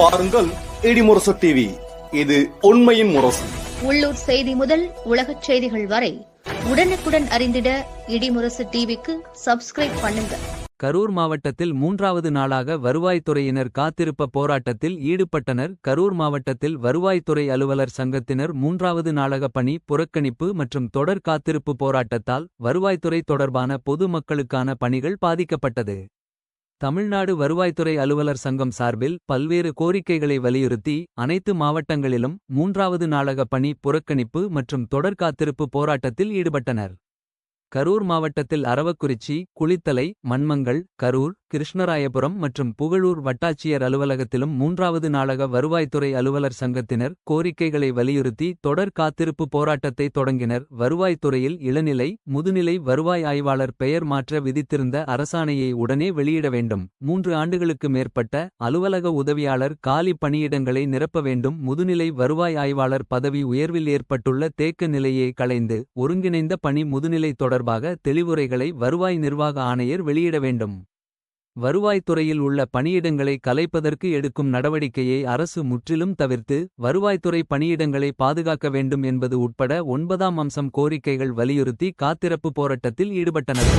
பாருங்கள் இடிமுரசு டிவி இது உண்மையின் முரசு. உள்ளூர் செய்தி முதல் உலகச் செய்திகள் வரை உடனுக்குடன் அறிந்திட இடிமுரசு டிவிக்கு சப்ஸ்கிரைப் பண்ணுங்க. கரூர் மாவட்டத்தில் மூன்றாவது நாளாக வருவாய்த்துறையினர் காத்திருப்ப போராட்டத்தில் ஈடுபட்டனர். கரூர் மாவட்டத்தில் வருவாய்த்துறை அலுவலர் சங்கத்தினர் மூன்றாவது நாளாக பணி புறக்கணிப்பு மற்றும் தொடர் காத்திருப்பு போராட்டத்தால் வருவாய்த்துறை தொடர்பான பொது மக்களுக்கான பணிகள் பாதிக்கப்பட்டது. தமிழ்நாடு வருவாய்த்துறை அலுவலர் சங்கம் சார்பில் பல்வேறு கோரிக்கைகளை வலியுறுத்தி அனைத்து மாவட்டங்களிலும் மூன்றாவது நாளக பணி புறக்கணிப்பு மற்றும் தொடர் காத்திருப்பு போராட்டத்தில் ஈடுபட்டனர். கரூர் மாவட்டத்தில் அரவக்குறிச்சி குளித்தலை மண்மங்கள் கரூர் கிருஷ்ணராயபுரம் மற்றும் புகழூர் வட்டாட்சியர் அலுவலகத்திலும் மூன்றாவது நாளாக வருவாய்த்துறை அலுவலர் சங்கத்தினர் கோரிக்கைகளை வலியுறுத்தி தொடர் காத்திருப்பு போராட்டத்தை தொடங்கினர். வருவாய்த்துறையில் இளநிலை முதுநிலை வருவாய் ஆய்வாளர் பெயர் மாற்ற விதித்திருந்த அரசாணையை உடனே வெளியிட வேண்டும். மூன்று ஆண்டுகளுக்கு மேற்பட்ட அலுவலக உதவியாளர் காலி பணியிடங்களை நிரப்ப வேண்டும். முதுநிலை வருவாய் ஆய்வாளர் பதவி உயர்வில் ஏற்பட்டுள்ள தேக்க நிலையை களைந்து ஒருங்கிணைந்த பணி முதுநிலை தொடர்பாக தெளிவுரைகளை வருவாய் நிர்வாக ஆணையர் வெளியிட வேண்டும். வருவாய்த்துறையில் உள்ள பணியிடங்களை கலைப்பதற்கு எடுக்கும் நடவடிக்கையை அரசு முற்றிலும் தவிர்த்து வருவாய்த்துறை பணியிடங்களை பாதுகாக்க வேண்டும் என்பது உட்பட ஒன்பதாம் அம்சம் கோரிக்கைகள் வலியுறுத்தி காத்திருப்பு போராட்டத்தில் ஈடுபட்டனர்.